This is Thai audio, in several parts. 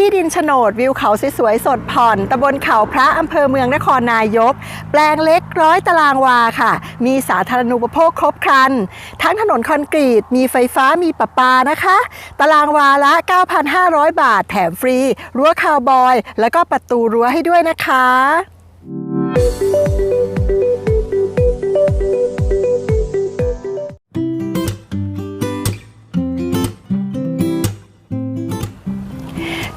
ที่ดินโฉนดวิวเขาสวยๆสดผ่อนตำบลเขาพระอำเภอเมืองนครนายก แปลงเล็กร้อยตารางวาค่ะ มีสาธารณูปโภคครบครัน ทั้งถนนคอนกรีต มีไฟฟ้ามีประปานะคะ ตารางวาละ 9,500 บาท แถมฟรี รั้วคาวบอย แล้วก็ประตูรั้วให้ด้วยนะคะ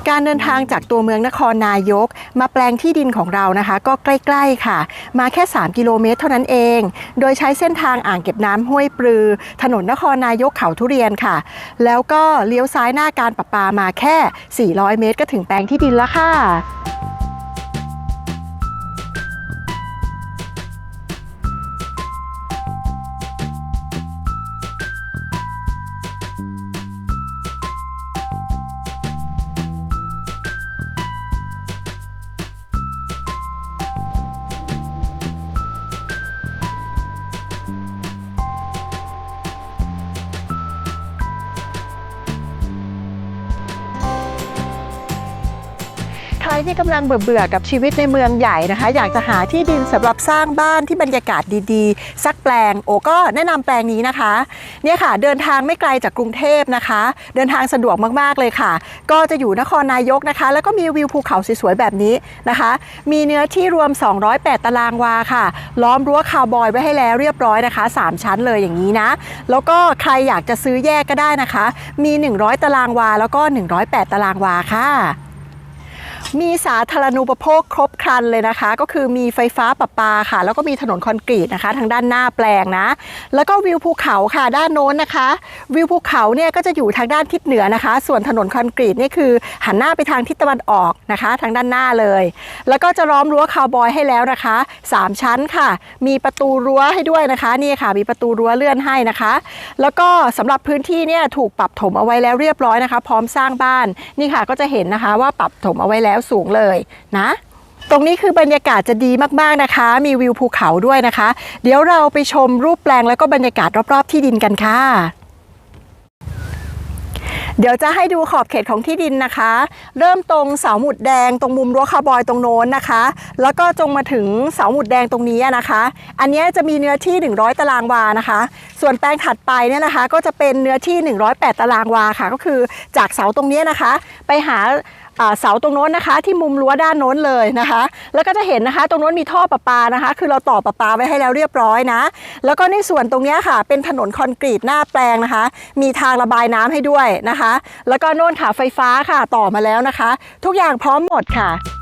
การเดินทางจากตัวเมืองนครนายก มาแปลงที่ดินของเรานะคะ ก็ใกล้ๆค่ะ มาแค่ 3 กิโลเมตรเท่านั้นเอง โดยใช้เส้นทางอ่างเก็บน้ำห้วยปลือ ถนนนครนายกเขาทุเรียนค่ะ แล้วก็เลี้ยวซ้ายหน้าการประปามาแค่ 400 เมตรก็ถึงแปลงที่ดินแล้วค่ะ ที่กำลังเบื่อๆกับชีวิตในเมืองใหญ่นะคะ อยากจะหาที่ดินสำหรับสร้างบ้านที่บรรยากาศดีๆ สักแปลง โอก็แนะนำแปลงนี้นะคะเนี่ยค่ะ เดินทางไม่ไกลจากกรุงเทพนะคะ เดินทางสะดวกมากๆเลยค่ะ ก็จะอยู่นครนายกนะคะ แล้วก็มีวิวภูเขาสวยๆแบบนี้นะคะ มีเนื้อที่รวม 208 ตารางวาค่ะ ล้อมรั้วคาวบอยไว้ให้แล้วเรียบร้อยนะคะ 3 ชั้นเลยอย่างนี้นะ แล้วก็ใครอยากจะซื้อแยกก็ได้นะคะ มี 100 ตารางวา แล้วก็ 108 ตารางวาค่ะ มีสาธารณูปโภคครบครันเลยนะคะ ก็คือมีไฟฟ้าประปาค่ะ แล้วก็มีถนนคอนกรีตนะคะ ทางด้านหน้าแปลงนะ แล้วก็วิวภูเขาค่ะด้านโน้นนะคะ วิวภูเขาเนี่ยก็จะอยู่ทางด้านทิศเหนือนะคะ ส่วนถนนคอนกรีตนี่คือหันหน้าไปทางทิศตะวันออกนะคะ ทางด้านหน้าเลย แล้วก็จะล้อมรั้วคาวบอยให้แล้วนะคะ 3 ชั้นค่ะ มีประตูรั้วให้ด้วยนะคะนี่ค่ะ มีประตูรั้วเลื่อนให้นะคะ แล้วก็สำหรับพื้นที่เนี่ยถูกปรับถมเอาไว้แล้วเรียบร้อยนะคะ พร้อมสร้างบ้านนี่ค่ะก็จะเห็นนะคะว่าปรับถมเอาไว้แล้วสูงเลยนะ ตรงนี้คือบรรยากาศจะดีมากๆนะคะ มีวิวภูเขาด้วยนะคะ เดี๋ยวเราไปชมรูปแปลงแล้วก็บรรยากาศรอบๆที่ดินกันค่ะเดี๋ยวจะให้ดูขอบเขตของที่ดินนะคะ เริ่มตรงเสาหมุดแดงตรงมุมรั้วคาร์บอยตรงโน้นนะคะ แล้วก็จงมาถึงเสาหมุดแดงตรงนี้นะคะ อันนี้จะมีเนื้อที่ 100 ตารางวานะคะ ส่วนแปลงถัดไปเนี่ยนะคะ ก็จะเป็นเนื้อที่ 108 ตารางวาค่ะ ก็คือจากเสาตรงนี้นะคะ ไปหา เสาตรงโน้นนะคะ ที่มุมรั้วด้านโน้นเลยนะคะ แล้วก็จะเห็นนะคะ ตรงโน้นมีท่อประปานะคะ คือเราต่อประปาไว้ให้แล้วเรียบร้อยนะ แล้วก็ในส่วนตรงนี้ค่ะ เป็นถนนคอนกรีตหน้าแปลงนะคะ มีทางระบายน้ำให้ด้วยนะคะ แล้วก็โน่นค่ะไฟฟ้าค่ะต่อมาแล้วนะคะ ทุกอย่างพร้อมหมดค่ะ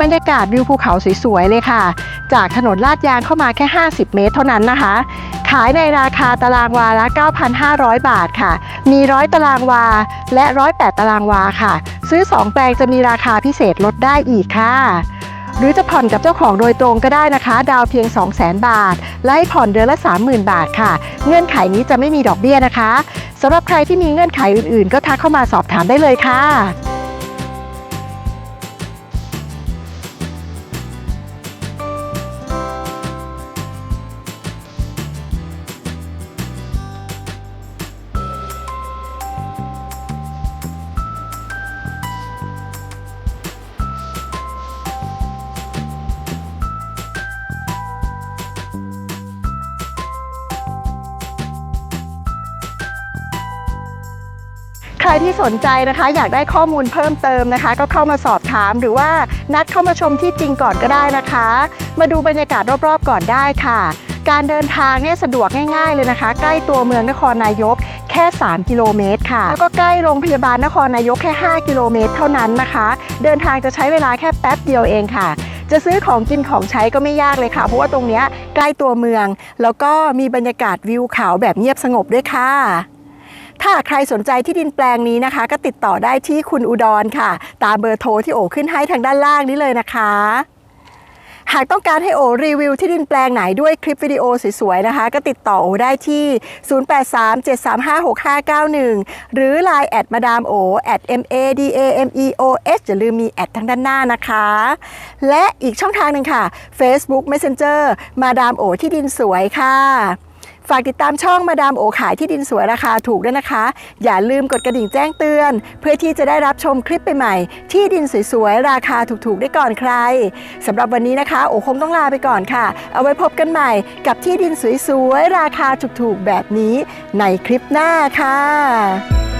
บรรยากาศวิวภูเขาสวยๆเลยค่ะ จากถนนลาดยางเข้ามาแค่ 50 เมตรเท่านั้นนะคะ ขายในราคาตารางวาละ 9,500 บาทค่ะ มี 100 ตารางวาและ 108 ตารางวาค่ะ ซื้อ 2 แปลงจะมีราคาพิเศษลดได้อีกค่ะหรือจะผ่อนกับเจ้าของโดยตรงก็ได้นะคะ ดาวเพียง 200,000 บาท และให้ผ่อนเดือนละ 30,000 บาทค่ะ เงื่อนไขนี้จะไม่มีดอกเบี้ยนะคะสำหรับใครที่มีเงื่อนไขอื่นๆ ก็ทักเข้ามาสอบถามได้เลยค่ะ ใครที่สนใจนะคะ อยากได้ข้อมูลเพิ่มเติมนะคะ ก็เข้ามาสอบถามหรือว่านัดเข้ามาชมที่จริงก่อนก็ได้นะคะ มาดูบรรยากาศรอบๆก่อนได้ค่ะ การเดินทางเนี่ยสะดวกง่ายๆเลยนะคะ ใกล้ตัวเมืองนครนายกแค่ 3 กิโลเมตรค่ะ แล้วก็ใกล้โรงพยาบาลนครนายกแค่ 5 กิโลเมตรเท่านั้นนะคะ เดินทางจะใช้เวลาแค่แป๊บเดียวเองค่ะ จะซื้อของกินของใช้ก็ไม่ยากเลยค่ะ เพราะว่าตรงเนี้ยใกล้ตัวเมือง แล้วก็มีบรรยากาศวิวเขาแบบเงียบสงบด้วยค่ะ ถ้าใครสนใจที่ดินแปลงนี้นะคะ ก็ติดต่อได้ที่คุณอุดรค่ะ ตามเบอร์โทรที่โอขึ้นให้ทางด้านล่างนี้เลยนะคะ หากต้องการให้โอรีวิวที่ดินแปลงไหนด้วยคลิปวิดีโอสวยๆนะคะ ก็ติดต่อโอได้ที่ 0837356591 หรือ Line แอดมาดามโอ at m a d a m e o s อย่าลืมมีแอดทางด้านหน้านะคะ และอีกช่องทางหนึ่งค่ะ Facebook Messenger มาดามโอที่ดินสวยค่ะ ฝากติดตามช่องมาดามโอขายที่ดินสวยราคาถูกด้วยนะคะ อย่าลืมกดกระดิ่งแจ้งเตือน เพื่อที่จะได้รับชมคลิปใหม่ๆที่ดินสวยๆราคาถูกๆได้ก่อนใครสำหรับวันนี้นะคะ โอคงต้องลาไปก่อนค่ะ เอาไว้พบกันใหม่กับที่ดินสวยๆราคาถูกๆแบบนี้ในคลิปหน้าค่ะ